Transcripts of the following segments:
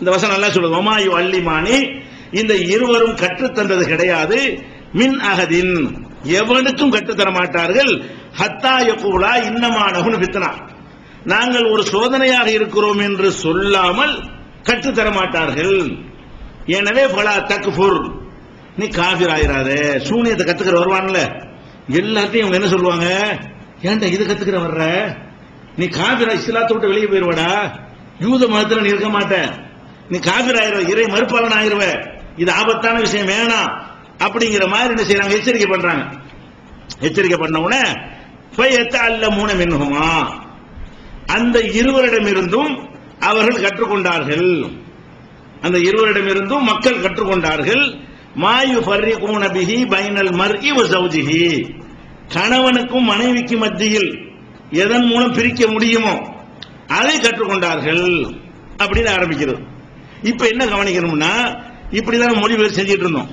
இந்த வசனம் நல்லா சொல்லுது. ஒமாயு அல்லிமானி இந்த இருவரும் கற்றுத்தந்தது கிடையாது. மின் அகதின் எவனுக்கும் கற்றுத்தர மாட்டார்கள். ஹத்தா யகூலா இன்னமானகுன்னு பித்தனா நாங்கள் ஒரு சோதனையாக இருக்கிறோம் என்று சொல்லாமல் கற்றுத்தர மாட்டார்கள். எனவே பலா தக்ஃபுர். நீ காபிர் ஆயிராத. சூனியத்தை கத்துக்கிற வருவான்ல. எல்லாத்தையும் இவங்க என்ன சொல்லுவாங்க? ஏன்டா இது கத்துக்கிற வர்ற? நீ காபிரா இஸ்லாத்தை விட்டு வெளியே போயிருவடா. யூத மதத்துல நீ இருக்க மாட்டேன் நீ காபிர் ஆயிருவ இறை மறுப்பாளன் ஆயிருவ இது ஆபத்தான விஷயம் வேணாம். அப்படிங்கிற மாதிரி என்ன செய்யறாங்க எச்சரிக்கை பண்றாங்க. எச்சரிக்கை பண்ண உடனே ஃபயத்த அல்ல மூணம் என்னுமா அந்த இருவரிடமிருந்தும் அவர்கள் கற்றுக்கொண்டார்கள். அந்த இருவரிடமிருந்தும் மக்கள் கற்றுக்கொண்டார்கள். மாயு பர்ரி பிஹி பைனல் மர் இவ ஜௌஜிஹி கணவனுக்கும் மனைவிக்கு மத்தியில் எதன் மூலம் பிரிக்க முடியுமோ அதை கற்றுக்கொண்டார்கள். அப்படின்னு ஆரம்பிக்கிறது. இப்ப என்ன கவனிக்கணும்னா இப்படிதான் மொழிபெயர் செஞ்சிட்டு இருந்தோம்.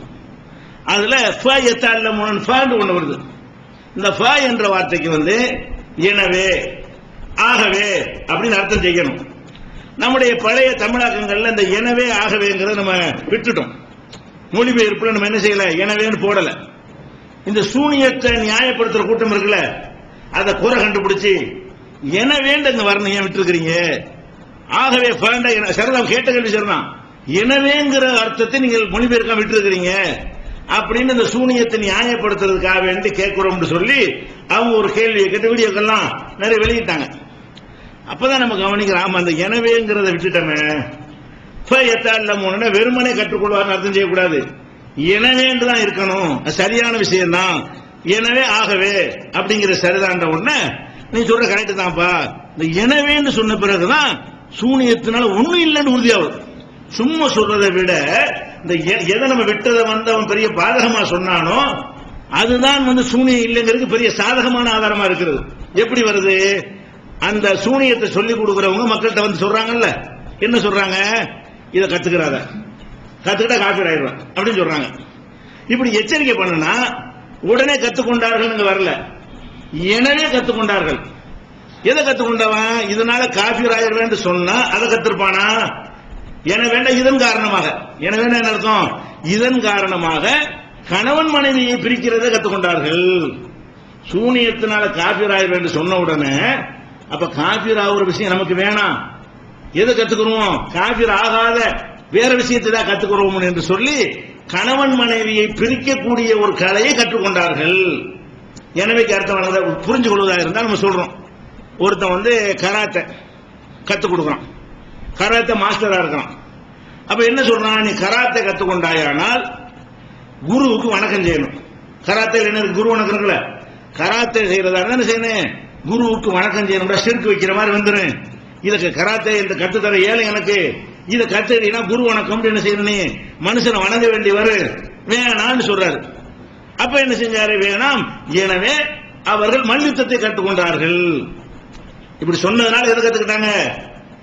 அதுல ஃப எத்தால மூணு ஃபன்னு ஒண்ணு வருது. இந்த ஃப என்ற வார்த்தைக்கு வந்து எனவே ஆகவே அப்படின்னு அர்த்தம் செய்யணும். நம்முடைய பழைய தமிழாக்கங்கள்ல இந்த எனவே ஆகவேங்கிறத நம்ம விட்டுட்டோம். மொழிபெயர்ப்புல நம்ம என்ன செய்யல? எனவேன்னு போடல. இந்த சூனியத்தை நியாயப்படுத்துற கூட்டம் இருக்குல்ல அதை குறை கண்டுபிடிச்சு எனவேண்டு இந்த வரணும். ஏன் விட்டுருக்கிறீங்க? ஆகவே என- சரதம் கேட்ட கேள்வி சரதான் எனவேங்கிற அர்த்தத்தை நீங்கள் மொழிபெயர்க்க விட்டுருக்கிறீங்க? அப்படின்னு இந்த சூனியத்தை நியாயப்படுத்துறதுக்காக வேண்டி கேட்கிறோம்னு சொல்லி அவங்க ஒரு கேள்வியை கேட்டு வீடியோக்கெல்லாம் நிறைய வெளியிட்டாங்க. அப்பதான் நம்ம கவனிக்கிறோம் ஆமா அந்த எனவேங்கிறத விட்டுட்டோமே. எத்தால வெறுமனே கற்றுக்கொள்வார்னு அர்த்தம் செய்யக்கூடாது. எனவேன்று தான் இருக்கணும். அது சரியான விஷயம் தான் எனவே ஆகவே அப்படிங்கிற சரிதான்ற உடனே நீ சொல்ற கரெக்ட் தான்ப்பா. இந்த எனவேன்னு சொன்ன பிறகுதான் சூனியத்தினால ஒண்ணும் இல்லைன்னு உறுதியாவது. சும்மா சொல்றதை விட இந்த எ- எதை நம்ம விட்டதை வந்து அவன் பெரிய பாதகமா சொன்னானோ அதுதான் வந்து சூனியம் இல்லைங்கிறது பெரிய சாதகமான ஆதாரமா இருக்கிறது. எப்படி வருது? அந்த சூனியத்தை சொல்லி கொடுக்குறவங்க மக்கள்கிட்ட வந்து சொல்றாங்கல்ல. என்ன சொல்றாங்க? இதை கத்துக்கிறாத. கத்துக்கிட்டா காப்பீர் ஆயிடுவேன் அப்படின்னு சொல்றாங்க. இப்படி எச்சரிக்கை பண்ணுனா உடனே கத்துக்கொண்டார்கள் வரல. எனவே கத்துக்கொண்டார்கள். எதை கத்துக்கொண்டவன்? இதனால காபீர் ஆயிடுவேன் சொன்னா அதை கத்திருப்பானா? என வேண்டாம் இதன் காரணமாக. என வேண்டாம் என்ன அர்த்தம்? இதன் காரணமாக கணவன் மனைவியை பிரிக்கிறதை கத்துக்கொண்டார்கள். சூனியத்தினால காபீர் ஆயிடுவேன் சொன்ன உடனே அப்ப காபீர் ஆகுற விஷயம் நமக்கு வேணாம். எதை கத்துக்கிறோம்? காபீர் ஆகாத வேற விஷயத்தை தான் கத்துக்கிறோம் என்று சொல்லி கணவன் மனைவியை பிரிக்கக்கூடிய ஒரு கலையை கற்றுக்கொண்டார்கள். எனவே அர்த்தம் புரிஞ்சு கொள்வதாக இருந்தால் நம்ம சொல்றோம். ஒருத்தன் வந்து கராத்தே கத்துக் கொடுக்குறான். கராத்தே மாஸ்டரா இருக்கிறான். அப்ப என்ன சொல்றான்? நீ கராத்தே கத்துக்கொண்டாயானால் குருவுக்கு வணக்கம் செய்யணும். கராத்தே என்ன குரு வணக்கம் இருக்குல்ல? கராத்தே செய்யறதா என்ன செய்யணும்? குருவுக்கு வணக்கம் செய்யணும் சிறுக்கு வைக்கிற மாதிரி வந்துடும் இதுக்கு கராத்தே இந்த கத்துத்தர ஏழை எனக்கு. இதை கத்துக்கிட்டீங்கன்னா குரு வணக்கம் என்ன செய்யணும் மனுஷனை வணங்க வேண்டி வரு. வேணான்னு சொல்றாரு. அப்ப என்ன செஞ்சாரு? வேணாம். எனவே அவர்கள் மல்யுத்தத்தை கற்றுக்கொண்டார்கள். இப்படி சொன்னதுனால எதை கத்துக்கிட்டாங்க?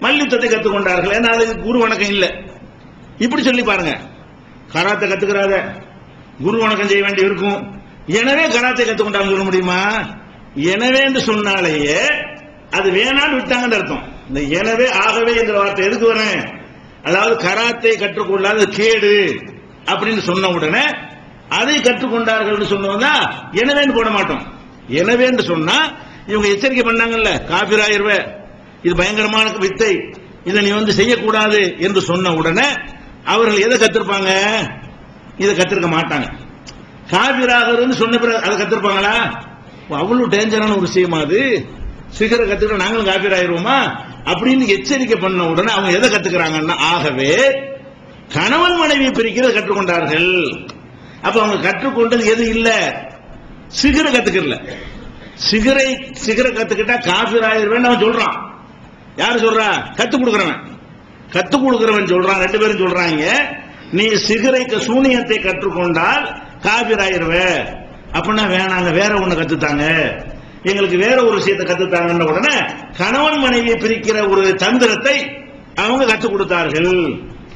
மல்யுத்தத்தை கத்துக்கொண்டார்கள். ஏன்னா அதுக்கு குரு வணக்கம் இல்லை. இப்படி சொல்லி பாருங்க. கராத்தை கத்துக்கிறாத. குரு வணக்கம் செய்ய வேண்டி இருக்கும். எனவே கராத்தை கத்துக்கொண்டாங்க சொல்ல முடியுமா? எனவே என்று சொன்னாலேயே அது வேணான்னு விட்டாங்கன்னு அர்த்தம். இந்த எனவே ஆகவே என்ற வார்த்தை எதுக்கு வரேன் அதாவது கராத்தை கற்றுக்கொள்ளாத கேடு அப்படின்னு சொன்ன உடனே அதை கற்றுக்கொண்டார்கள் சொன்னோம்னா எனவேன்னு போட மாட்டோம். எனவேன்னு சொன்னா இவங்க எச்சரிக்கை பண்ணாங்கல்ல? காபிராயிருவ. இது பயங்கரமான வித்தை. இதை நீ வந்து செய்யக்கூடாது என்று சொன்ன உடனே அவர்கள் எதை கத்திருப்பாங்க? இதை கத்திருக்க மாட்டாங்க. காபிராகிறதுன்னு சொன்ன பிறகு அதை கத்திருப்பாங்களா? அவ்வளவு டேஞ்சரான ஒரு விஷயமா அது. சிகர கத்துக்கிற நாங்களும் காபீர் ஆயிருவோமா அப்படின்னு எச்சரிக்கை பண்ண உடனே அவங்க எதை கத்துக்கிறாங்கன்னா ஆகவே கணவன் மனைவி பிரிக்கிறத கற்றுக்கொண்டார்கள். அப்ப அவங்க கற்றுக்கொண்டது எது இல்ல? சிகர கத்துக்கல சிகரை சிகரை கத்துக்கிட்டா காபீர் ஆயிருவேன் அவன் சொல்றான். யாரு சொல்றா? கத்து கொடுக்கறவன். கத்து கொடுக்கறவன் சொல்றான். ரெண்டு பேரும் சொல்றாங்க நீ சிகரை சூனியத்தை கற்றுக்கொண்டால் காபீர் ஆயிருவ அப்படின்னா வேணாங்க வேற ஒண்ணு கத்துத்தாங்க. எங்களுக்கு வேற ஒரு விஷயத்தை கத்துத்தாங்கன்ன உடனே கணவன் மனைவியை பிரிக்கிற ஒரு தந்திரத்தை அவங்க கற்றுக் கொடுத்தார்கள்.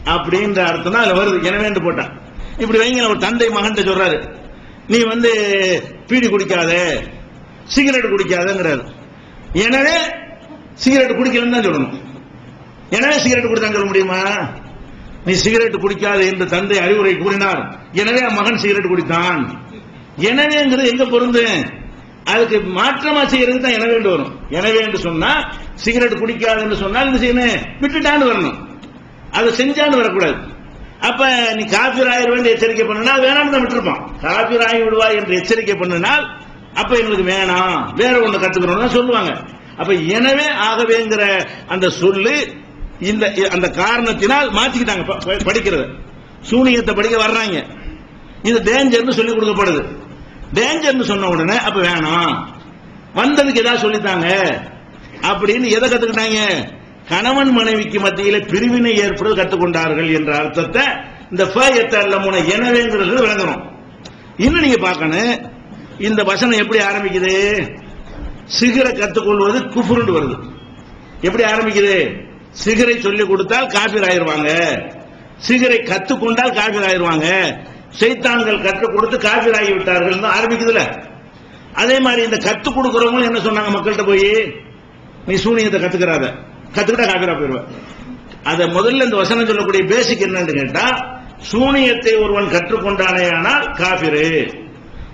அப்படின்ற அர்த்தம் தான் அதுல வருது. எனவே போட்டான் இப்படி வைங்க ஒரு தந்தை மகன் சொல்றாரு நீ வந்து பீடி குடிக்காத. சிகரெட் குடிக்காதுங்கிறாரு. எனவே சிகரெட் குடிக்கலன்னு தான் சொல்லணும். எனவே சிகரெட் குடித்தாங்க சொல்ல முடியுமா? நீ சிகரெட் குடிக்காது என்று தந்தை அறிவுரை கூறினார். எனவே மகன் சிகரெட் குடித்தான். எனவேங்கிறது எங்க பொருந்து? அதுக்கு மாற்றமா செய்யறது தான் எனவே வரும். எனவே என்று சொன்னா சிகரெட் குடிக்காது என்று சொன்னால் என்ன செய்யணும்? விட்டுட்டான்னு வரணும். அதை செஞ்சான்னு வரக்கூடாது. அப்ப நீ காபீர் ஆயிரம் எச்சரிக்கை பண்ணுனா வேணாம்னு தான் விட்டுருப்பான். காபீர் ஆகி விடுவாய் என்று எச்சரிக்கை பண்ணினால் அப்ப எங்களுக்கு வேணாம். வேற ஒண்ணு கத்துக்கிறோம் சொல்லுவாங்க. அப்ப எனவே ஆகவேங்கிற அந்த சொல்லு இந்த அந்த காரணத்தினால் மாத்திக்கிட்டாங்க ப- ப- படிக்கிறது. சூனியத்தை படிக்க வர்றாங்க. இது டேஞ்சர்னு சொல்லி கொடுக்கப்படுது. டேஞ்சர்னு சொன்ன உடனே அப்ப வேணாம். வந்ததுக்கு ஏதாவது சொல்லித்தாங்க? அப்படின்னு எதை கத்துக்கிட்டாங்க? கணவன் மனைவிக்கு மத்தியில பிரிவினை ஏற்படுவது கற்றுக்கொண்டார்கள் என்ற அர்த்தத்தை இந்த ஃப எத்தல்லமுன எனவேங்கிறது விளங்கணும். இன்னும் நீங்க பார்க்கணும். இந்த வசனம் எப்படி ஆரம்பிக்குது? சிகரை கத்துக்கொள்வது குஃபுருண்டு வருது. எப்படி ஆரம்பிக்குது? சிகரை சொல்லி கொடுத்தால் காபீர் ஆயிருவாங்க சிகரை கத்துக்கொண்டால் காபீர் ஆயிருவாங்க சைத்தான்கள் கற்றுக் கொடுத்து காபீர் ஆகிவிட்டார்கள் ஆரம்பிக்குதுல. அதே மாதிரி இந்த கற்றுக் கொடுக்கிறவங்களும் என்ன சொன்னாங்க மக்கள்கிட்ட போய்? நீ சூனியத்தை கத்துக்கிறாத. கத்துக்கிட்டா காபீரா போயிடுவேன் அத முதல்ல இந்த வசனம் சொல்லக்கூடிய பேசிக் என்னன்னு கேட்டா சூனியத்தை ஒருவன் கற்றுக்கொண்டானேயானால் காபிரு.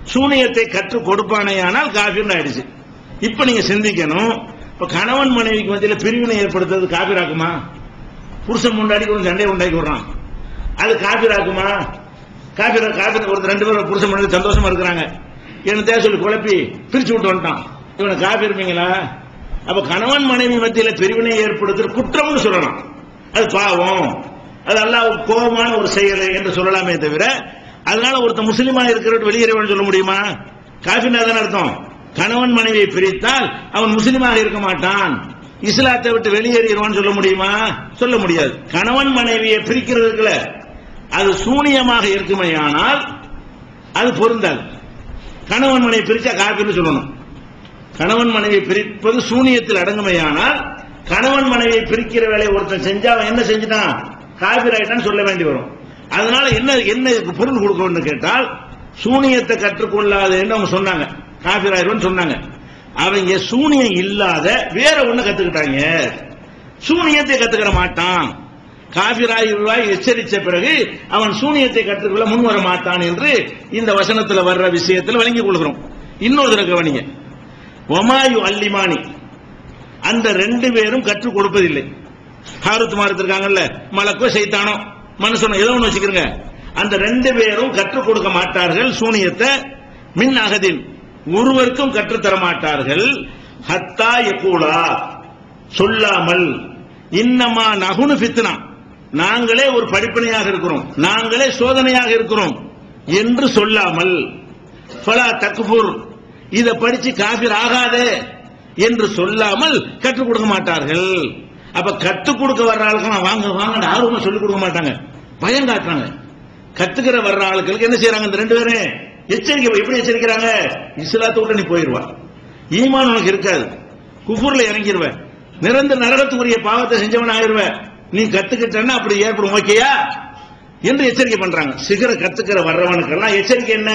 சூனியத்தை கற்றுக் கொடுப்பானேயானால் காபிர்னு ஆயிடுச்சு இப்ப நீங்க சிந்திக்கணும். இப்ப கணவன் மனைவிக்கு மத்தியில பிரிவினை ஏற்படுத்துறது காபீராக்குமா? புருஷன் முன்னாடி ஒரு சண்டையை உண்டாக்கி விடுறான். அது காபீராக்குமா? காபீர காபீர் ஒரு ரெண்டு பேரும் புருஷன் மனைவி சந்தோஷமா இருக்கிறாங்க. என்ன தேவை சொல்லி குழப்பி பிரிச்சு விட்டு வந்துட்டான். இவனை காபீருப்பீங்களா அப்ப கணவன் மனைவி மத்தியில பிரிவினை ஏற்படுத்துற குற்றம்னு சொல்லலாம். அது பாவம். அது அல்லாஹ் கோபமான ஒரு செயல் என்று சொல்லலாமே தவிர அதனால ஒருத்தன் முஸ்லீமா இருக்கிற வெளியேறவன் சொல்ல முடியுமா? காஃபின் தானே அர்த்தம். கணவன் மனைவியை பிரித்தால் அவன் முஸ்லீமாக இருக்க மாட்டான். இஸ்லாத்தை விட்டு வெளியேறிடுவான் சொல்ல முடியுமா? சொல்ல முடியாது. கணவன் மனைவியை பிரிக்கிறதுக்குல அது சூனியமாக இருக்குமேயானால் அது பொருந்தாது. கணவன் மனைவி பிரிச்சா காஃபின்னு சொல்லணும். கணவன் மனைவி பிரிப்பது சூனியத்தில் அடங்குமையானால் கணவன் மனைவியை பிரிக்கிற வேலையை ஒருத்தன் செஞ்சா அவன் என்ன செஞ்சுட்டான்? காபிராயிட்டான்னு சொல்ல வேண்டி வரும். அதனால என்ன என்ன இதுக்கு பொருள் கொடுக்கணும்னு கேட்டால் சூனியத்தை கற்றுக்கொள்ளாதேன்னு அவங்க சொன்னாங்க. காபிர் சொன்னாங்க. அவங்க சூனியம் இல்லாத வேற ஒண்ணு கத்துக்கிட்டாங்க. சூனியத்தை கத்துக்கிற மாட்டான். காபிராய் எச்சரித்த பிறகு அவன் சூனியத்தை கற்றுக்கொள்ள முன்வர மாட்டான் என்று இந்த வசனத்தில் வர்ற விஷயத்தில் வழங்கிக் கொள்கிறோம். இன்னொரு தடவை கவனிங்க. ஒமாயு அல்லிமானி. அந்த ரெண்டு பேரும் கற்றுக் கொடுப்பதில்லை. ஹாரத் மாரத் இருக்காங்கல்ல மலக்கோ சைத்தானோ. மனுஷனோ ஏதோ ஒன்று வச்சுக்கிறங்க. அந்த ரெண்டு பேரும் கற்றுக் கொடுக்க மாட்டார்கள். சூனியத்தை மின் அகதின் ஒருவருக்கும் கற்றுத்தர மாட்டார்கள். ஹத்தா எப்பூலா சொல்லாமல். இன்னமா நகுனு பித்னா நாங்களே ஒரு படிப்பனையாக இருக்கிறோம். நாங்களே சோதனையாக இருக்கிறோம் என்று சொல்லாமல். ஃபலா தக்ஃபுர் இதை படிச்சு காபிர் ஆகாதே என்று சொல்லாமல் கற்றுக் கொடுக்க மாட்டார்கள். அப்ப கற்றுக் கொடுக்க வர்ற ஆளுக்கு வாங்க வாங்க ஆர்வமா சொல்லிக் கொடுக்க மாட்டாங்க. பயம் காட்டுறாங்க கத்துக்கிற வர்ற ஆளுகளுக்கு என்ன செய்யறாங்க இந்த ரெண்டு பேரும்? எச்சரிக்கை எப்படி எச்சரிக்கிறாங்க? இஸ்லாத்தை விட்டு நீ போயிருவா ஈமான் உனக்கு இருக்காது. குஃபூர்ல இறங்கிருவ. நிரந்தர நரகத்துக்குரிய பாவத்தை செஞ்சவன் ஆயிருவ. நீ கத்துக்கிட்டன்னா அப்படி ஏற்படும் ஓகேயா? என்று எச்சரிக்கை பண்றாங்க. சிகர கத்துக்கிற வர்றவனுக்கெல்லாம் எச்சரிக்கை என்ன?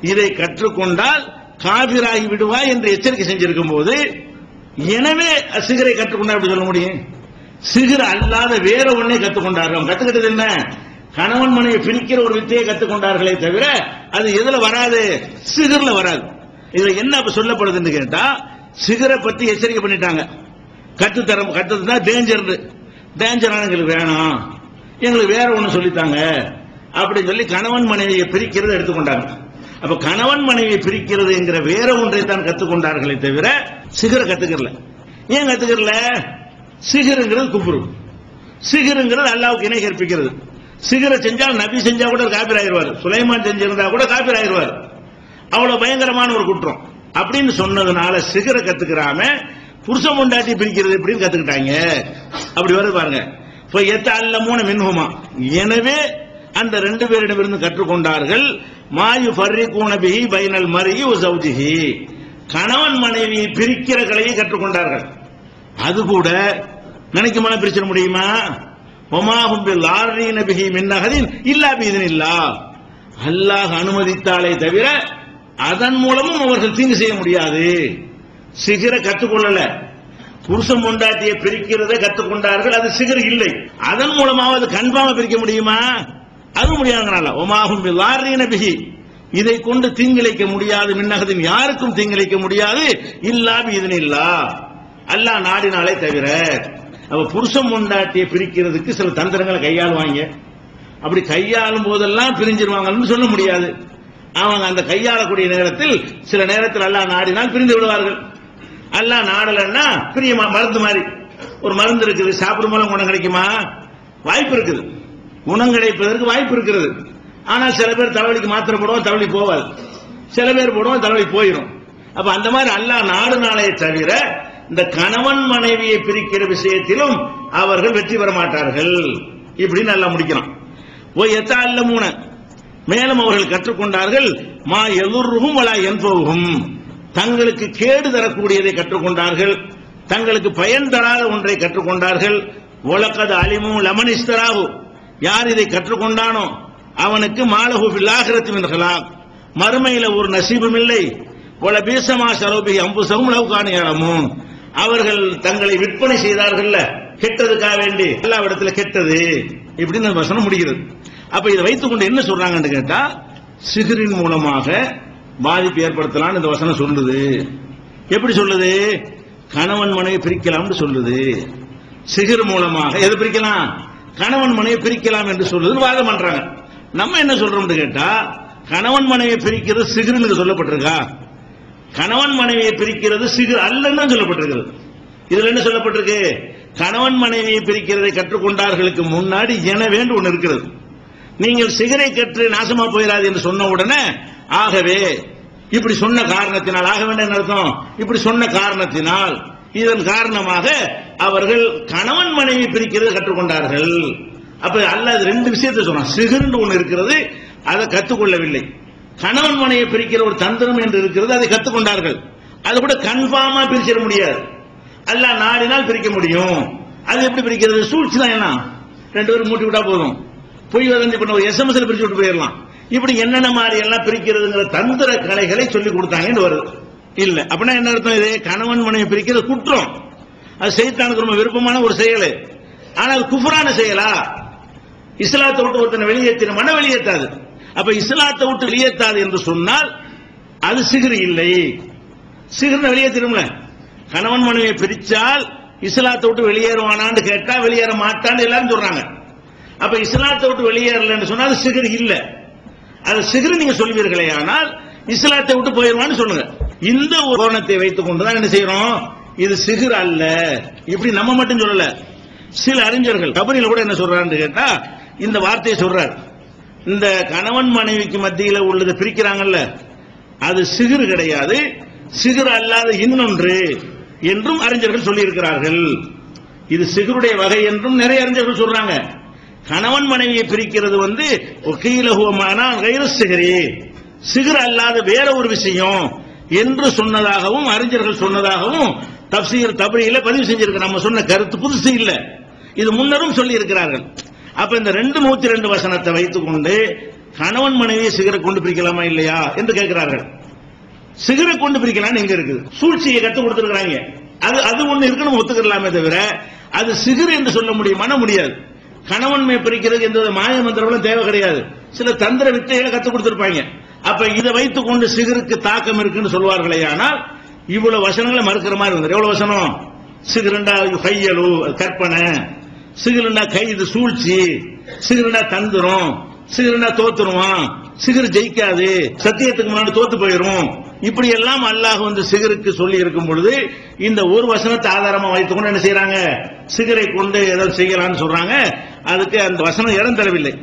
இதை கற்றுக்கொண்டால் காபிராகி விடுவாய் என்று எச்சரிக்கை செஞ்சிருக்கும் போது எனவே சிகரை கற்றுக்கொண்டா அப்படி சொல்ல முடியும்? சிகர அல்லாத வேற ஒன்னே கத்துக்கொண்டார்கள். அவங்க கத்துக்கிட்டது என்ன? கணவன் மனைவி பிரிக்கிற ஒரு வித்தையை கத்துக்கொண்டார்களே தவிர அது எதுல வராது? சிகர்ல வராது. இதுல என்ன சொல்லப்படுதுன்னு கேட்டா சிகரை பத்தி எச்சரிக்கை பண்ணிட்டாங்க. கட்டுத்தரம் கட்டுறதுனா டேஞ்சர் டேஞ்சரான எங்களுக்கு வேணாம். எங்களுக்கு வேற ஒண்ணு சொல்லித்தாங்க. அப்படின்னு சொல்லி கணவன் மனைவியை பிரிக்கிறது எடுத்துக்கொண்டாங்க. அப்ப கணவன் மனைவியை பிரிக்கிறது என்கிற வேற ஒன்றை தான் கத்துக்கொண்டார்களே தவிர சிகர கத்துக்கறல. ஏன் கத்துக்கறல? சிகருங்கிறது குப்புரு சிகருங்கிறது அல்லாவுக்கு இணை கற்பிக்கிறது. சிகர செஞ்சால் நபி செஞ்சா கூட காப்பீர் ஆயிருவார் சுலைமான் செஞ்சிருந்தா கூட காப்பீர் ஆயிடுவார். அவ்வளவு பயங்கரமான ஒரு குற்றம். அப்படின்னு சொன்னதுனால சிகர கத்துக்கிறாம புருஷ முண்டாட்டி பிரிக்கிறது எப்படின்னு கத்துக்கிட்டாங்க? அப்படி வருது பாருங்க. இப்ப எத்த மூணு மின்ஹுமா. எனவே அந்த ரெண்டு பேரிடமிருந்து கற்றுக்கொண்டார்கள். மாயு பர்ரி கூணபிஹி பைனல் மருகி ஒரு சௌஜிஹி. கணவன் மனைவியை பிரிக்கிற கலையை கற்றுக்கொண்டார்கள். அது கூட நினைக்குமான பிரிச்சிட முடியுமா? ஒமாஹும் பில் மின்னகதின் அல்லாஹ் அனுமதித்தாலே தவிர அதன் மூலமும் அவர்கள் தீங்கு செய்ய முடியாது. சிகர கற்றுக்கொள்ளல. புருஷன் கொண்டாட்டிய பிரிக்கிறதை கற்றுக்கொண்டார்கள் அது சிகர் இல்லை. அதன் மூலமாக அது கன்பாம பிரிக்க முடியுமா? அது முடியாதனால. ஒமாகும் லாரீன பிகி இதை கொண்டு தீங்கிழைக்க முடியாது. மின்னகத்தின் யாருக்கும் தீங்கிழைக்க முடியாது. இல்லாம இதனில்லா அல்லாஹ் நாடினாலே தவிர அவ புருஷன் பொண்டாட்டியை பிரிக்கிறதுக்கு சில தந்திரங்களை கையாளுவாங்க. அப்படி கையாளும் போதெல்லாம் பிரிஞ்சிருவாங்கன்னு சொல்ல முடியாது. அவங்க அந்த கையாளக்கூடிய நேரத்தில் சில நேரத்தில் அல்லா நாடினால் பிரிந்து விடுவார்கள். அல்லா நாடலன்னா பிரிய மருந்து மாதிரி. ஒரு மருந்து இருக்குது சாப்பிடும் மூலம் குணம் கிடைக்குமா? வாய்ப்பு இருக்குது. குணம் கிடைப்பதற்கு வாய்ப்பு இருக்கிறது. ஆனால் சில பேர் தலைவலிக்கு மாத்திரை போடுவோம் தலைவலி போவாது. சில பேர் போடுவோம் தலைவலி போயிடும் அப்ப அந்த மாதிரி அல்லா நாடு நாளே தவிர இந்த கணவன் மனைவியை பிரிக்கிற விஷயத்திலும் அவர்கள் வெற்றி பெற மாட்டார்கள். இப்படி நல்லா முடிக்கலாம் ஓ எத்தா அல்ல மூண மேலும் அவர்கள் கற்றுக்கொண்டார்கள் மா எதிர்வும் வலா என்பவும் தங்களுக்கு கேடு தரக்கூடியதை கற்றுக்கொண்டார்கள். தங்களுக்கு பயன் தராத ஒன்றை கற்றுக்கொண்டார்கள். உலகது அலிமும் லமனிஸ்தராகு யார் இதை கற்றுக்கொண்டானோ அவனுக்கு மாலகு பில்லாகிரத்து மின்கலாம் மறுமையில ஒரு நசீபும் இல்லை. போல பீசமா சரோபி அம்புசகும் லவுகானியாளமும் அவர்கள் தங்களை விற்பனை செய்தார்கள்ல கெட்டதுக்காக வேண்டி. எல்லா இடத்துல கெட்டது. இப்படின்னு அந்த வசனம் முடிகிறது. அப்ப இதை வைத்துக்கொண்டு என்ன சொல்றாங்கன்னு கேட்டா சிகரின் மூலமாக பாதிப்பு ஏற்படுத்தலாம்னு இந்த வசனம் சொல்லுது. எப்படி சொல்லுது? கணவன் மனைவி பிரிக்கலாம்னு சொல்லுது. சிகர் மூலமாக எதை பிரிக்கலாம்? கணவன் மனைவி பிரிக்கலாம் என்று சொல்லுது வாதம் பண்றாங்க. நம்ம என்ன சொல்றோம்னு கேட்டா கணவன் மனைவி பிரிக்கிறது சிகிர்னு சொல்லப்பட்டிருக்கா? கணவன் மனைவியை பிரிக்கிறது சிகிர் அல்லன்னு தான் சொல்லப்பட்டிருக்கிறது இதுல என்ன சொல்லப்பட்டிருக்கு? கணவன் மனைவியை பிரிக்கிறதை கற்றுக்கொண்டார்களுக்கு முன்னாடி எனவேண்டு ஒன்று இருக்கிறது. நீங்கள் சிகரை கற்று நாசமா போயிடாது என்று சொன்ன உடனே ஆகவே இப்படி சொன்ன காரணத்தினால் ஆக வேண்டிய என்ன அர்த்தம்? இப்படி சொன்ன காரணத்தினால் இதன் காரணமாக அவர்கள் கணவன் மனைவி பிரிக்கிறது கற்றுக்கொண்டார்கள். அப்ப அல்ல ரெண்டு விஷயத்தை சொன்னான் சிகர்னு ஒன்று இருக்கிறது அதை கற்றுக்கொள்ளவில்லை. கணவன் மனையை பிரிக்கிற ஒரு தந்திரம் என்று இருக்கிறது அதை கற்றுக்கொண்டார்கள். அது கூட கன்ஃபார்மா பிரிச்சிட முடியாது. அல்ல நாடினால் பிரிக்க முடியும். அது எப்படி பிரிக்கிறது? சூழ்ச்சி தான் என்ன? ரெண்டு பேரும் மூட்டி விட்டா போதும். பொய் வதந்தி பண்ண ஒரு எஸ்எம்எஸ்ல பிரிச்சு விட்டு போயிடலாம். இப்படி என்னென்ன மாதிரி எல்லாம் பிரிக்கிறதுங்கிற தந்திர கலைகளை சொல்லிக் கொடுத்தாங்கன்னு வருது. இல்ல. அப்படின்னா என்ன அர்த்தம் இது? கணவன் மனைவி பிரிக்கிறது குற்றம். அது செய்தானுக்கு ரொம்ப விருப்பமான ஒரு செயல். ஆனால் குஃபரான செயலா? இஸ்லாத்தை விட்டு ஒருத்தனை வெளியேற்றின மன வெளியேற்றாது அப்ப இஸ்லாத்தை விட்டு வெளியேற்றாது என்று சொன்னால் அது சிகிரி இல்லை. சிகிர்னு வெளியேற்றிடும்ல கணவன் மனைவியை பிரிச்சால் இஸ்லாத்தை விட்டு வெளியேறுவானான்னு கேட்டா வெளியேற மாட்டான்னு எல்லாரும் சொல்றாங்க. அப்ப இஸ்லாத்தை விட்டு வெளியேறலன்னு சொன்னா அது சிகிரி இல்ல. அது சிகிரி நீங்க சொல்வீர்களே ஆனால் இஸ்லாத்தை விட்டு போயிருவான்னு சொல்லுங்க. இந்த ஒரு கோணத்தை வைத்துக் கொண்டுதான் என்ன செய்யறோம்? இது சிகிர் அல்ல. இப்படி நம்ம மட்டும் சொல்லல. சில அறிஞர்கள் கபரியில் கூட என்ன சொல்றான்னு கேட்டா இந்த வார்த்தையை சொல்றாரு. இந்த கணவன் மனைவிக்கு மத்தியில் உள்ளதை பிரிக்கிறாங்கல்ல அது சிகிர் கிடையாது. சிகிர் அல்லாத இன்னொன்று என்றும் அறிஞர்கள் சொல்லியிருக்கிறார்கள். இது சிகருடைய வகை என்றும் நிறைய அறிஞர்கள் சொல்றாங்க. கணவன் மனைவியை பிரிக்கிறது வந்து ஒக்கீலகுவமானா கைர சிகரி. சிகர் அல்லாத வேற ஒரு விஷயம் என்று சொன்னதாகவும் அறிஞர்கள் சொன்னதாகவும் தப்சீர் தபரியில பதிவு செஞ்சிருக்க. நம்ம சொன்ன கருத்து புதுசு இல்லை. இது முன்னரும் சொல்லி இருக்கிறார்கள் அப்ப இந்த ரெண்டு நூத்தி ரெண்டு வசனத்தை வைத்துக் கொண்டு கணவன் மனைவியை சிகரை கொண்டு பிரிக்கலாமா இல்லையா என்று கேட்கிறார்கள். சிகரை கொண்டு பிரிக்கலாம்னு எங்க இருக்குது? சூழ்ச்சியை கத்து கொடுத்துருக்காங்க அது அது ஒண்ணு இருக்குன்னு ஒத்துக்கலாமே தவிர அது சிகர் என்று சொல்ல முடியுமான முடியாது. கணவன் மே பிரிக்கிறதுக்கு எந்த மாய மந்திரங்களும் தேவை கிடையாது. சில தந்திர வித்தைகளை கத்து கொடுத்திருப்பாங்க. அப்ப இதை வைத்துக் கொண்டு சிகருக்கு தாக்கம் இருக்குன்னு சொல்வார்களே ஆனால் இவ்வளவு வசனங்களை மறுக்கிற மாதிரி இருந்தது. எவ்வளவு வசனம்? சிகரண்டா கையலு கற்பனை. சிகருண்டா கை இது சூழ்ச்சி. சிகருண்டா தந்துரும். சிகருண்டா தோத்துருவான். சிகர் ஜெயிக்காது. சத்தியத்துக்கு முன்னாடி தோத்து போயிரும். இப்படி எல்லாம் அல்லாஹ் வந்து சிகருக்கு சொல்லி இருக்கும் பொழுது இந்த ஒரு வசனத்தை ஆதாரமா வைத்துக்கொண்டு என்ன செய்யறாங்க சிகரை கொண்டு ஏதாவது செய்யலாம்னு சொல்றாங்க. அதுக்கு அந்த வசனம் இடம் தரவில்லை.